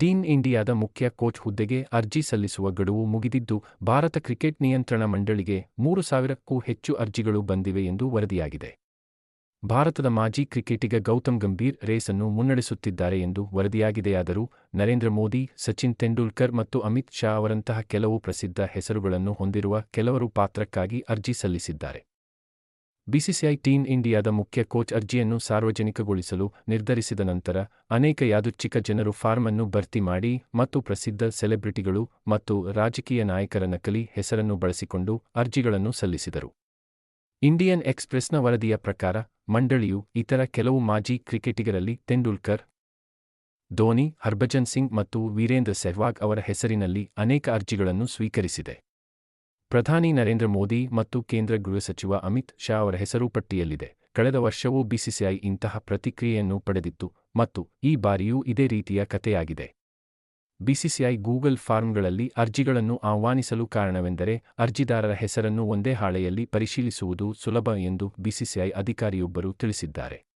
Team ಇಂಡಿಯಾದ ಮುಖ್ಯ coach ಹುದ್ದೆಗೆ ಅರ್ಜಿ ಸಲ್ಲಿಸುವ ಗಡುವು ಮುಗಿದಿದ್ದು, ಭಾರತ ಕ್ರಿಕೆಟ್ ನಿಯಂತ್ರಣ ಮಂಡಳಿಗೆ ಮೂರು ಸಾವಿರಕ್ಕೂ ಹೆಚ್ಚು ಅರ್ಜಿಗಳು ಬಂದಿವೆ ಎಂದು ವರದಿಯಾಗಿದೆ. ಭಾರತದ ಮಾಜಿ ಕ್ರಿಕೆಟಿಗ ಗೌತಮ್ ಗಂಭೀರ್ ರೇಸನ್ನು ಮುನ್ನಡೆಸುತ್ತಿದ್ದಾರೆ ಎಂದು ವರದಿಯಾಗಿದೆಯಾದರೂ, ನರೇಂದ್ರ ಮೋದಿ, ಸಚಿನ್ ತೆಂಡೂಲ್ಕರ್ ಮತ್ತು ಅಮಿತ್ ಶಾ ಅವರಂತಹ ಕೆಲವು ಪ್ರಸಿದ್ಧ ಹೆಸರುಗಳನ್ನು ಹೊಂದಿರುವ ಕೆಲವರು ಪಾತ್ರಕ್ಕಾಗಿ ಅರ್ಜಿ ಸಲ್ಲಿಸಿದ್ದಾರೆ. ಬಿಸಿಸಿಐ ಟೀಮ್ ಇಂಡಿಯಾದ ಮುಖ್ಯ ಕೋಚ್ ಅರ್ಜಿಯನ್ನು ಸಾರ್ವಜನಿಕಗೊಳಿಸಲು ನಿರ್ಧರಿಸಿದ ನಂತರ ಅನೇಕ ಯಾದೃಚ್ಛಿಕ ಜನರು ಫಾರ್ಮ್ ಅನ್ನು ಭರ್ತಿ ಮಾಡಿ ಮತ್ತು ಪ್ರಸಿದ್ಧ ಸೆಲೆಬ್ರಿಟಿಗಳು ಮತ್ತು ರಾಜಕೀಯ ನಾಯಕರ ನಕಲಿ ಹೆಸರನ್ನು ಬಳಸಿಕೊಂಡು ಅರ್ಜಿಗಳನ್ನು ಸಲ್ಲಿಸಿದರು. ಇಂಡಿಯನ್ ಎಕ್ಸ್‌ಪ್ರೆಸ್‌ನ ವರದಿಯ ಪ್ರಕಾರ, ಮಂಡಳಿಯು ಇತರ ಕೆಲವು ಮಾಜಿ ಕ್ರಿಕೆಟಿಗರಲ್ಲಿ ತೆಂಡೂಲ್ಕರ್, ಧೋನಿ, ಹರ್ಭಜನ್ ಸಿಂಗ್ ಮತ್ತು ವೀರೇಂದ್ರ ಸೆಹ್ವಾಗ್ ಅವರ ಹೆಸರಿನಲ್ಲಿ ಅನೇಕ ಅರ್ಜಿಗಳನ್ನು ಸ್ವೀಕರಿಸಿದೆ. ಪ್ರಧಾನಿ ನರೇಂದ್ರ ಮೋದಿ ಮತ್ತು ಕೇಂದ್ರ ಗೃಹ ಸಚಿವ ಅಮಿತ್ ಶಾ ಅವರ ಹೆಸರು ಪಟ್ಟಿಯಲ್ಲಿದೆ. ಕಳೆದ ವರ್ಷವೂ ಬಿಸಿಸಿಐ ಇಂತಹ ಪ್ರತಿಕ್ರಿಯೆಯನ್ನು ಪಡೆದಿತ್ತು ಮತ್ತು ಈ ಬಾರಿಯೂ ಇದೇ ರೀತಿಯ ಕಥೆಯಾಗಿದೆ. ಬಿಸಿಸಿಐ ಗೂಗಲ್ ಫಾರ್ಮ್ಗಳಲ್ಲಿ ಅರ್ಜಿಗಳನ್ನು ಆಹ್ವಾನಿಸಲು ಕಾರಣವೆಂದರೆ ಅರ್ಜಿದಾರರ ಹೆಸರನ್ನು ಒಂದೇ ಹಾಳೆಯಲ್ಲಿ ಪರಿಶೀಲಿಸುವುದು ಸುಲಭ ಎಂದು ಬಿಸಿಸಿಐ ಅಧಿಕಾರಿಯೊಬ್ಬರು ತಿಳಿಸಿದ್ದಾರೆ.